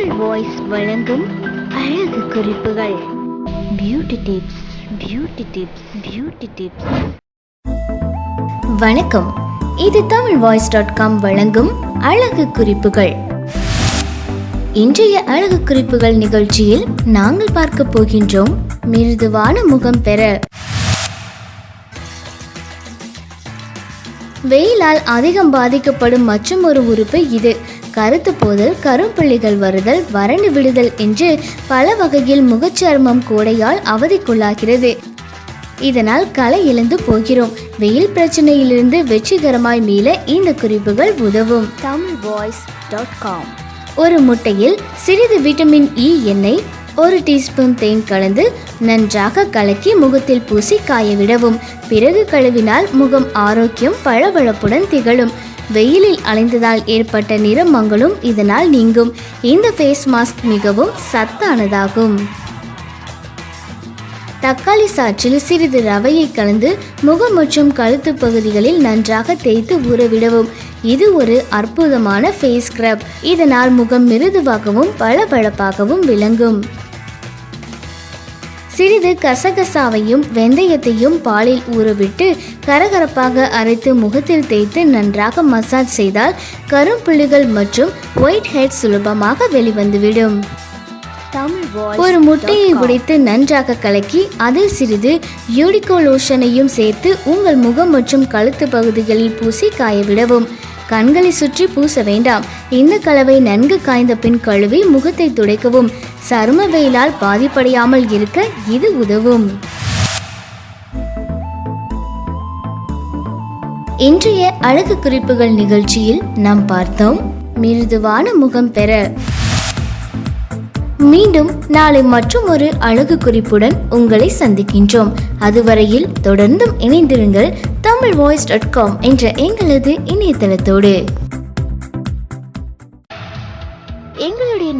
Tamil voice வழங்கும் அழகு குறிப்புகள். Beauty tips beauty tips beauty tips வணக்கம். இது தமிழ் வாய்ஸ் டாட் காம் வழங்கும் அழகு குறிப்புகள். இன்றைய அழகு குறிப்புகள் நிகழ்ச்சியில் நாங்கள் பார்க்க போகின்றோம் மிருதுவான முகம் பெற. வெயிலால் அதிகம் பாதிக்கப்படும் மற்றும் ஒரு உறுப்பு இது. கருத்து போதல் கரும்புள்ளிகள் வருதல் வறண்டு விடுதல் என்று பல வகையில் முகச்சர்மம் கோடையால் அவதிக்குள்ளாகிறது. இதனால் களை இழந்து போகிறோம். வெயில் பிரச்சனையிலிருந்து வெற்றிகரமாய் மீள இந்த குறிப்புகள் உதவும். Tamil voice dot com. ஒரு முட்டையில் சிறிது விட்டமின் இ எண்ணெய் ஒரு டீஸ்பூன் தேன் கலந்து நன்றாக கலக்கி முகத்தில் பூசி காய விடவும் பிறகு கழுவினால் முகம் ஆரோக்கியம் பளபளப்புடன் திகழும். வெயிலில் அலைந்ததால் ஏற்பட்ட நிறமங்களும் இதனால் நீங்கும். இந்த ஃபேஸ் மாஸ்க் மிகவும் சத்தானதாகும். தக்காளி சாற்றில் சிறிது ரவையை கலந்து முகம் மற்றும் கழுத்து பகுதிகளில் நன்றாக தேய்த்து ஊறவிடவும் இது ஒரு அற்புதமான ஃபேஸ் ஸ்க்ரப் இதனால் முகம் மிருதுவாகவும் பளபளப்பாகவும் விளங்கும். சிறிது கசகசாவையும் வெந்தயத்தையும் பாலில் ஊறவிட்டு கரகரப்பாக அரைத்து முகத்தில் தேய்த்து நன்றாக மசாஜ் செய்தால் கரும்புள்ளிகள் மற்றும் ஒயிட் ஹெட் சுலபமாக வெளிவந்துவிடும். ஒரு முட்டையை உடைத்து நன்றாக கலக்கி அதில் சிறிது யூடிகோ லோஷனையும் சேர்த்து உங்கள் முகம் மற்றும் கழுத்து பகுதிகளில் பூசி காயவிடவும் கண்களை சுற்றி பூச வேண்டாம். இந்த கலவை நன்கு காய்ந்த பின் கழுவி முகத்தை துடைக்கவும். சரும வெயிலால் பாதிப்படையாமல் இருக்க இது உதவும். இன்றைய அழகு குறிப்புகள் நிகழ்ச்சியில் நாம் பார்த்தோம் மிருதுவான முகம் பெற. மீண்டும் நாளை மற்றும் ஒரு அழகு குறிப்புடன் உங்களை சந்திக்கின்றோம். அதுவரையில் தொடர்ந்தும் இணைந்திருங்கள் தமிழ் வாய்ஸ் டாட் காம் என்ற எங்களது இணையதளத்தோடு.